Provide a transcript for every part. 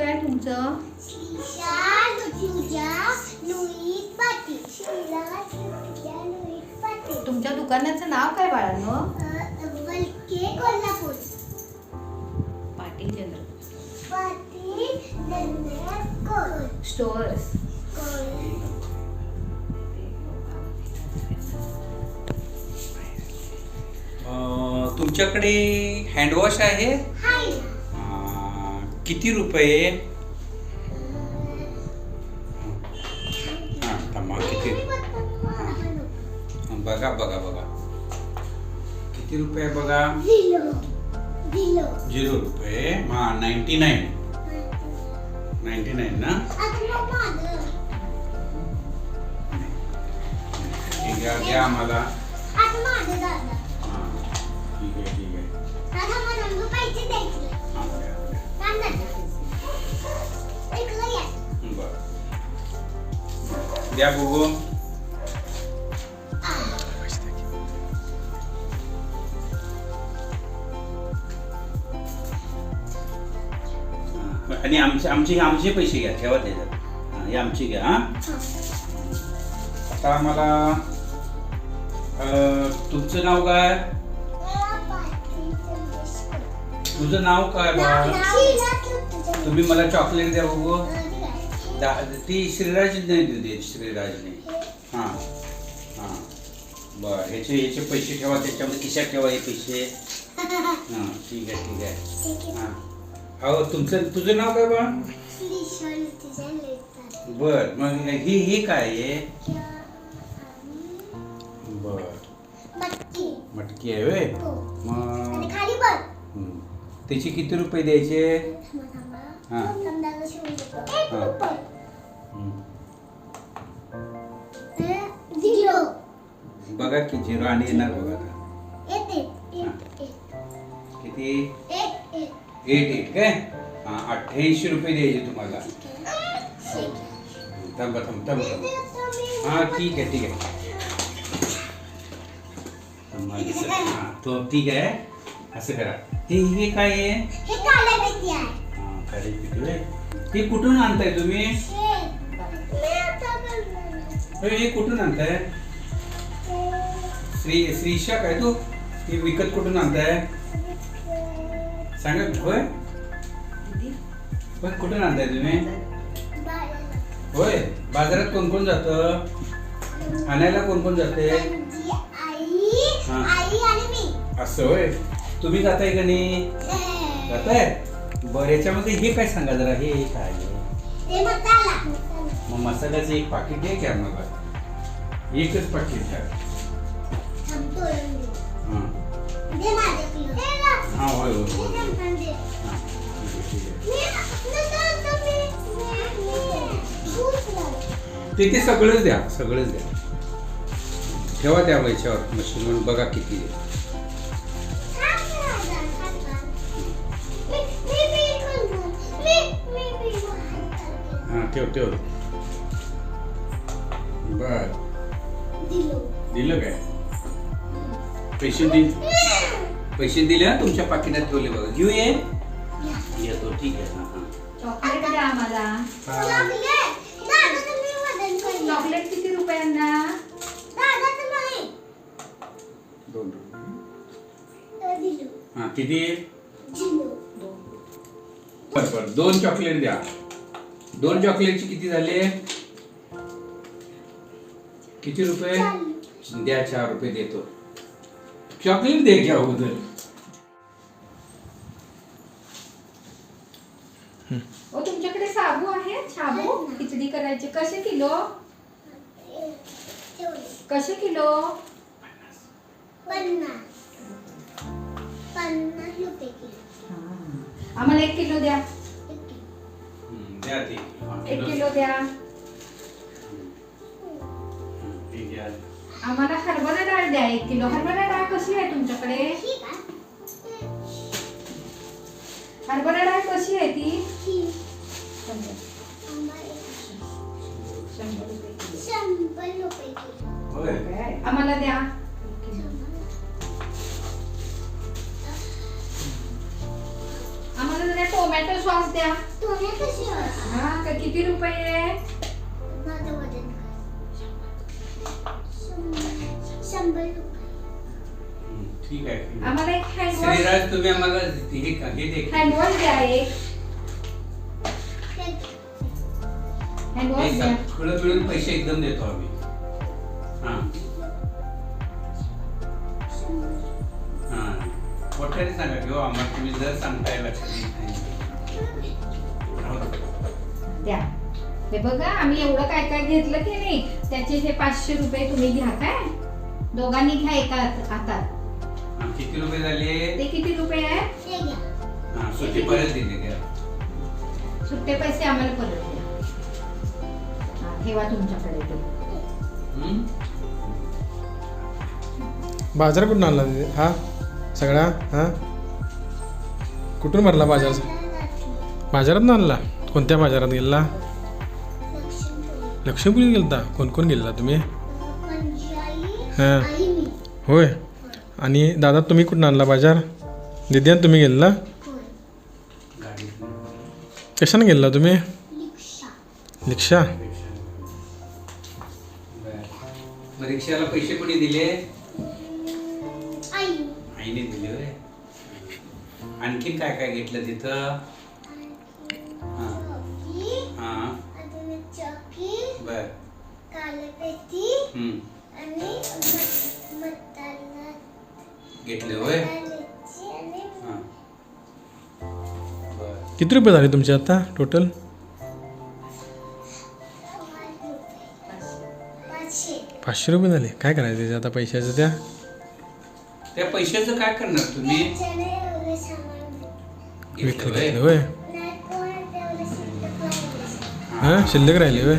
काय तुमचं? तुमच्या दुकानाचं नाव काय बाळांनो? पाटील चंद्र स्टोअर्स. तुमच्याकडे हँडवॉश आहे? किती रुपये? किती? बघा बघा बघा. किती रुपये बघा? झिरो रुपये. हाँ नाईन्टी नाईन नाईन्टी नाईन ना ठीक आहे ठीक आहे. बरं द्या बघू आणि आमचे आमचे आमचे पैसे घ्या ठेवा त्याच्यात हे आमचे घ्या हा आता आम्हाला अं, तुमचं नाव काय तुझं नाव काय बा तुम्ही मला चॉकलेट द्या बघू दा- ती श्रीराजने दिली श्रीराजने. हां हां. बरं ह्याचे ह्याचे पैसे ठेवा त्याच्यामध्ये खिशात ठेवा हे पैसे. हां ठीक आहे ठीक आहे. हां. हो तुमचं तुझं नाव काय बा? बर मग ही ही काय आहे? बर. मटकी. आहे वे मग खाली बघ. हं. त्याचे किती रुपये द्यायचे? हाँ. हाँ. रुपये हं. दिलो बघा की झिरो आणि येणार बघा आता येते एक एक। किती? एक एक। एट एट काय हाँ अठ्ठ्याऐंशी रुपये द्यायचे तुम्हाला। शेक थांबा थांब थांब थांब। हाँ ठीक आहे ठीक आहे मग असं- तो ठीक आहे असं करा। हे हे काय आहे? हे काळे मेथी आहे। हां, होय. हे कुठून आणताय तुम्ही. हे कुठून आणताय? श्री श्रीशा काय तू? हे विकत कुठून आणताय? सांगा होय? होय कुठून आणताय तुम्ही. होय बाजारात कोण कोण जातं? आणायला कोण कोण जाते? हां. असं होय. तुम्ही जाताय का नाही. जाताय? बरं याच्यामध्ये हे काय सांगा जरा हे काय आहे? हे मसाला मग मसाल्याचं एक पाकिट द्या की आम्हाला एकच पाकिट द्या हां दे किलो हे. हां होय होय हे. हां, ठीक आहे, ठीक आहे. ते ते सगळंच द्या सगळंच द्या ठेवा त्या याच्यावर मशीनवर बघा किती आहे. ठेव ठेव. बर. दिलो. दिलं काय? पैसे दि. पैसे दिले हा तुमच्या पाकिटात ठेवले बघा. घेऊ ये. या. येतो ठीक आहे. हां हां. चॉकलेट द्या आम्हाला. चॉकलेट? किती रुपयांना? दादा तुम्ही. दोन रुपये. तर दिलो. हां किती? दिलो. बरं बरं. दोन चॉकलेट द्या. दोन चॉकलेटचे किती झाले? किती रुपये. द्या चार रुपये देतो. चॉकलेट दे घ्या अगोदर. ओ तुमच्याकडे साबू आहे? साबू? खिचडी करायचे. कसे किलो. कसे किलो? पन्नास. पन्नास रुपये किलो. आम्हाला एक किलो द्या. एक किलो द्या आम्हाला हरभरा डाळ द्या एक किलो हरभरा डाळ कशी आहे तुमच्याकडे. हरभरा डाळ कशी आहे ती. शंभर रुपये? आम्हाला द्या टोमॅटो सॉस द्या. हा का किती रुपये ठीक आहे. आम्हाला एक हँडवॉश श्रीराज तुम्ही आम्हाला हे हे दे. हँडवॉश द्या एक. हँडवॉश हे द्या. सगळं मिळून पैसे एकदम देतो आम्ही. हा. मोठ्याने सांगा किंवा आम्हाला तुम्ही जर सांगताय लक्षात येत नाही. राहू दे. द्या. हे बघा आम्ही एवढं काय काय घेतलं की नाही त्याचे हे पाचशे रुपये तुम्ही घ्या काय? दोघांनी घ्या एका हात- हातात. हा, किती रुपये झाले? ते किती रुपये आहे? हा सुट्टी परत दिले सुट्टे पैसे आम्हाला परत द्या. हा, ठेवा तुमच्याकडे ते. हम्म? बाजार कुठून आणला तिथे? हा? सगळा हा? कुठून भरला बाजार? बाजारात आणला? कोणत्या बाजारात गेला? लक्ष्मीपुरी. लक्ष्मीपुरीत गेलता? कोण कोण गेला तुम्ही? पंचाई हा. होय. आणि दादा तुम्ही कुठून आणला बाजार? दिद्यान तुम्ही गेला कशाने गेला तुम्ही? रिक्षा? रिक्षाला पैसे कोणी दिले? आईने दिले होय. आणखीन काय काय घेतलं तिथं? हा. हा. बर. हम्म. घेतले होय? हा. बर. किती रुपये झाले तुमचे आता? टोटल. पाचशे रुपये. झाले. काय करायचं त्याचे आता पैशाचं त्या? पैशाचं काय करणार तुम्ही विकत होय? घेतलं. हां शिल्लक राहिले होय.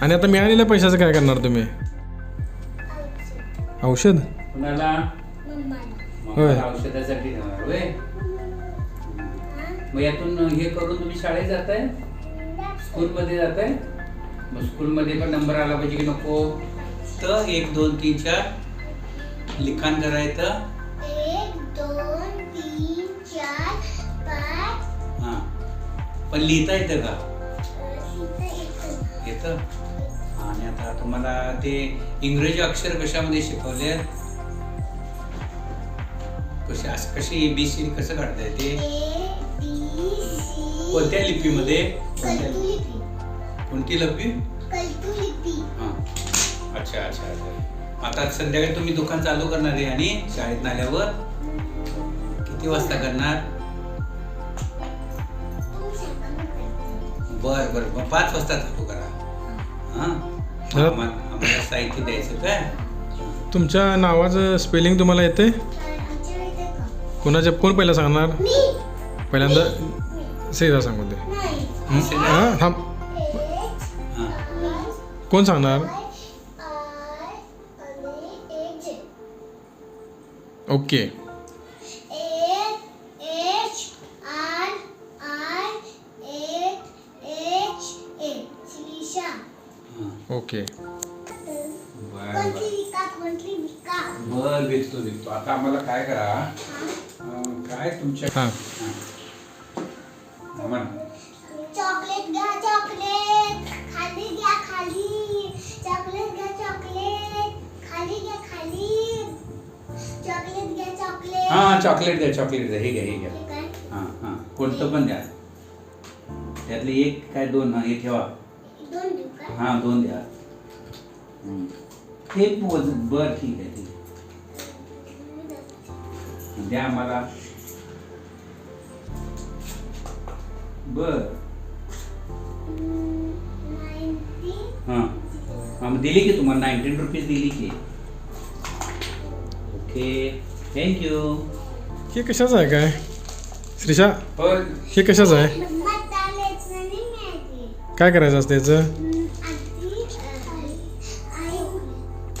आणि आता मिळालेल्या पैशाचं काय करणार तुम्ही औषध. कुणाला. होय. मग औषधासाठी देणार होय हा? मग यातून हे करून तुम्ही शाळेत जाताय स्कूलमध्ये जाताय मग स्कूलमध्ये पण नंबर आला पाहिजे की नको तर एक दोन तीन चार लिखाण करायचं? एक दोन तीन चार पाच. हां. पण लिहिता येतं का. येतं. आणि आता तुम्हाला ते इंग्रजी अक्षर कशामध्ये शिकवले? कसे कशी ए बी सी कसं काढता येते. कोणत्या लिपीमध्ये. कोणती लिपी. हां. अच्छा अच्छा अच्छा. आता संध्याकाळी तुम्ही दुकान चालू करणार आहे आणि शाळेत आल्यावर किती वाजता करणार. बर बर. मग पाच वाजता चालू करा. हां? आम्हाला साहित्य द्यायचं काय तुमच्या नावाचं स्पेलिंग तुम्हाला येते? कोणाच्या कोण पहिला सांगणार? मी. पहिल्यांदा मी. श्रीदा सांगू दे. नाही. हं? हां थांब हां. कोण सांगणार? ओके. ओके. बर विकतो विकतो आता आम्हाला काय करा? काय तुमच्या हां. चॉकलेट घ्या चॉकलेट. हां चॉकलेट द्या चॉकलेट द्या हे घ्या हे घ्या. हे काय? हां हां. कोणतं पण द्या. त्यातले एक काय दोन हां, हे ठेवा. दोन देऊ का? हां दोन द्या. हं. ते पोच बर ठीक आहे ठीक आहे. द्या आम्हाला बर. नाईन्टी. हां. हां मग दिली की तुम्हाला नाईन्टीन रुपीज दिली की. ओके. थँक्यू हे कशाचं आहे काय? श्रीषा हो हे कशाचं आहे? काय करायचं असतं त्याचं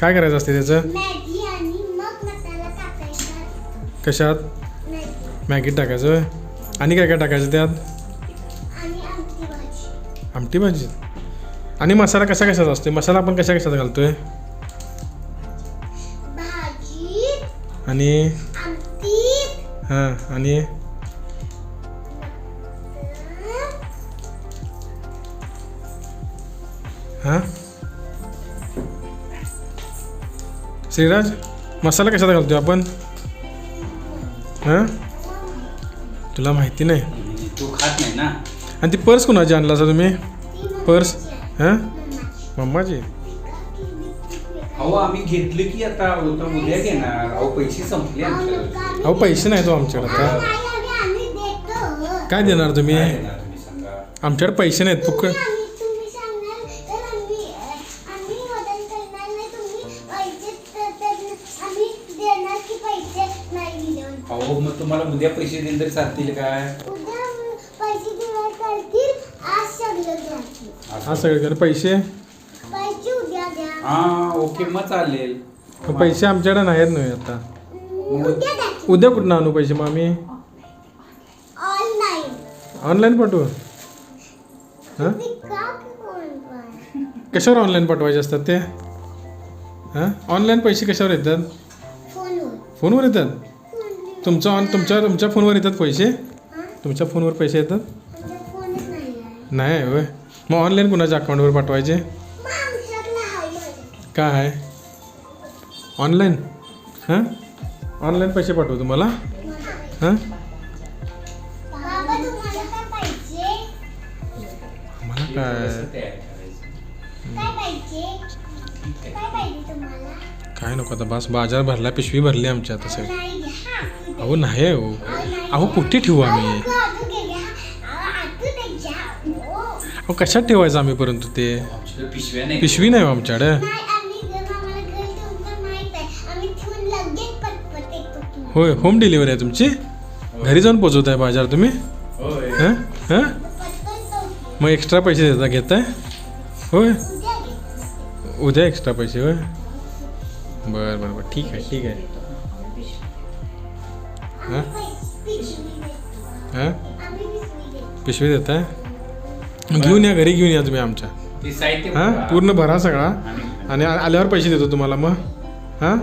काय करायचं असते त्याचं मॅगी आणि मग मसाला टाकायचा कशात? मॅगी मॅगीत टाकायचं? आणि काय काय टाकायचं त्यात? आणि आमटी भाजी. आमटी भाजी आणि मसाला कशा कशाचा असतो मसाला आपण कशा कशाचा घालतोय? आणि? हां आणि? हां? श्रीराज मसाला कशाचा घालतो आपण? हां? तुला माहिती नाही? तू खात नाही ना? आणि ती पर्स कोणाची आणला असा तुम्ही? पर्स? हां? मम्माची? अहो आम्ही घेतली की आता आता उद्या घेणार. अहो पैसे संपले आमच्याकडे. अहो पैसे नाही तो आमच्याकडे आता. काय देणार तुम्ही? काय देणार तुम्ही सांगा? आमच्याकडे पैसे नाहीत फुक तुम्ही आम्ही- तुम्ही सांगणार तर आम्ही अ, आम्ही मदत करणार नाही तुम्ही पैसे तर- तर आम्ही देणार की पैसे नाही दिल्यावर अहो मग तुम्हाला उद्या पैसे दिले तर चालतील काय? हा सगळीकडे पैसे? हा ओके मग चालेल. मग पैसे आमच्याकडे नाहीत नाही आता. उद्या द्या उद्या कुठून आणू पैसे मग आम्ही ऑनलाईन. ऑनलाईन पाठवू. हां? का कोण कशावर ऑनलाईन पाठवायचे असतात ते? हां? ऑनलाईन पैसे कशावर येतात? फोनवर. फोनवर येतात? फोन तुमच्या ऑन तुमच्या तुमच्या फोनवर येतात पैसे? हा? तुमच्या फोनवर पैसे येतात? फोनच नाही आहे. नाही होय. मग ऑनलाईन कुणाच्या अकाउंटवर पाठवायचे. काय? आहे ऑनलाईन हां ऑनलाईन पैसे पाठवू तुम्हाला? हां मला काय? काय नको आता बस बाजार भरला पिशवी भरली आमच्या आता सगळी. अहो नाही आहे हो. अहो कुठे ठेवू आम्ही? अहो कशात ठेवायचं आम्ही परंतु ते? पिशवी नाही हो आमच्याकडे. होय होम डिलिव्हरी आहे तुमची? घरी जाऊन पोचवत आहे बाजार तुम्ही? हां? हां? मग एक्स्ट्रा पैसे देता घेताय? होय. उद्या एक्स्ट्रा पैसे होय. बरं बरं बरं. ठीक आहे ठीक आहे. हां? हां? पिशवी देताय? घेऊन या घरी घेऊन या तुम्ही आमच्या. हां. पूर्ण भरा सगळा. आणि आल्यावर पैसे देतो तुम्हाला मग. हा.